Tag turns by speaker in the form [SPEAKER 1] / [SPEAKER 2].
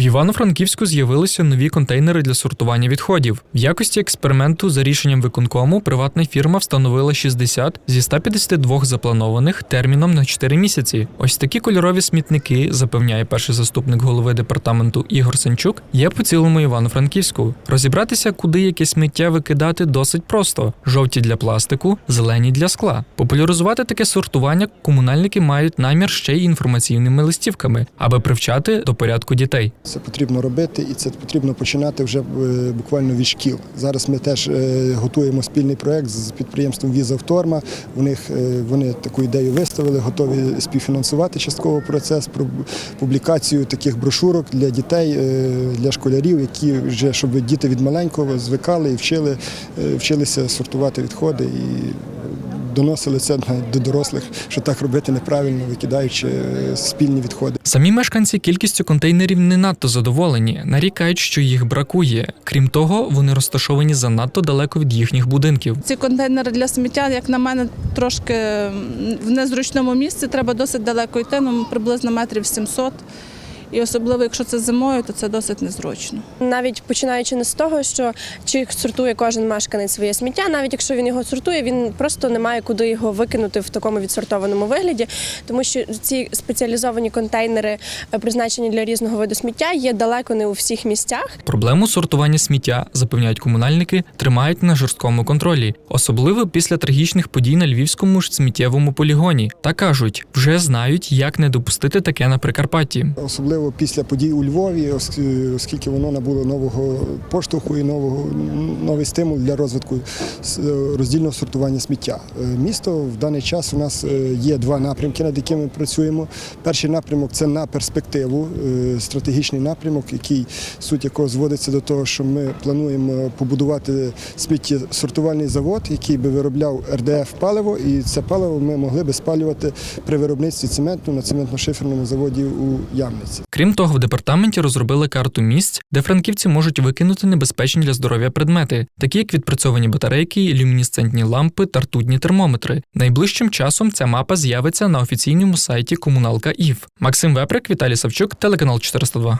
[SPEAKER 1] В Івано-Франківську з'явилися нові контейнери для сортування відходів. В якості експерименту за рішенням виконкому приватна фірма встановила 60 зі 152 запланованих терміном на 4 місяці. Ось такі кольорові смітники, запевняє перший заступник голови департаменту Ігор Санчук, є по цілому Івано-Франківську. Розібратися, куди яке сміття викидати, досить просто: жовті для пластику, зелені для скла. Популяризувати таке сортування комунальники мають намір ще й інформаційними листівками, аби привчати до порядку дітей.
[SPEAKER 2] Це потрібно робити, і це потрібно починати вже е, буквально від шкіл. Зараз ми теж е, готуємо спільний проект з підприємством Візавторма. У них е, вони таку ідею виставили, готові співфінансувати частково процес про публікацію таких брошурок для дітей, для школярів, які вже щоб діти від маленького звикали і вчили, вчилися сортувати відходи доносили це до дорослих, що так робити неправильно, викидаючи е, спільні відходи.
[SPEAKER 1] Самі мешканці кількістю контейнерів не надто задоволені, нарікають, що їх бракує. Крім того, вони розташовані занадто далеко від їхніх будинків.
[SPEAKER 3] Ці контейнери для сміття, як на мене, трошки в незручному місці. Треба досить далеко йти, ну приблизно метрів 700. І особливо, якщо це зимою, то це досить незручно.
[SPEAKER 4] навіть починаючи не з того, що чи сортує кожен мешканець своє сміття, навіть якщо він його сортує, він просто не має куди його викинути в такому відсортованому вигляді, тому що ці спеціалізовані контейнери, е, призначені для різного виду сміття, є далеко не у всіх місцях.
[SPEAKER 1] Проблему сортування сміття, запевняють комунальники, тримають на жорсткому контролі, особливо після трагічних подій на львівському ж сміттєвому полігоні. Та кажуть, вже знають, як не допустити таке на Прикарпатті.
[SPEAKER 2] Особливо після подій у Львові, ос- оскільки воно набуло нового поштовху і нового новий стимул для розвитку роздільного сортування сміття. Е, Місто в даний час у нас е, є два напрямки, над якими ми працюємо. Перший напрямок це на перспективу, е, стратегічний напрямок, який суть якого зводиться до того, що ми плануємо побудувати сміттєсортувальний завод, який би виробляв РДФ паливо, і це паливо ми могли би спалювати при виробництві цементу на цементно-шиферному заводі у Ямниці.
[SPEAKER 1] Крім того, в департаменті розробили карту місць, де франківці можуть викинути небезпечні для здоров'я предмети, такі як відпрацьовані батарейки, люмінесцентні лампи та ртутні термометри. Найближчим часом ця мапа з'явиться на офіційному сайті комуналка ІВ. Максим Веприк, Віталій Савчук, телеканал 402.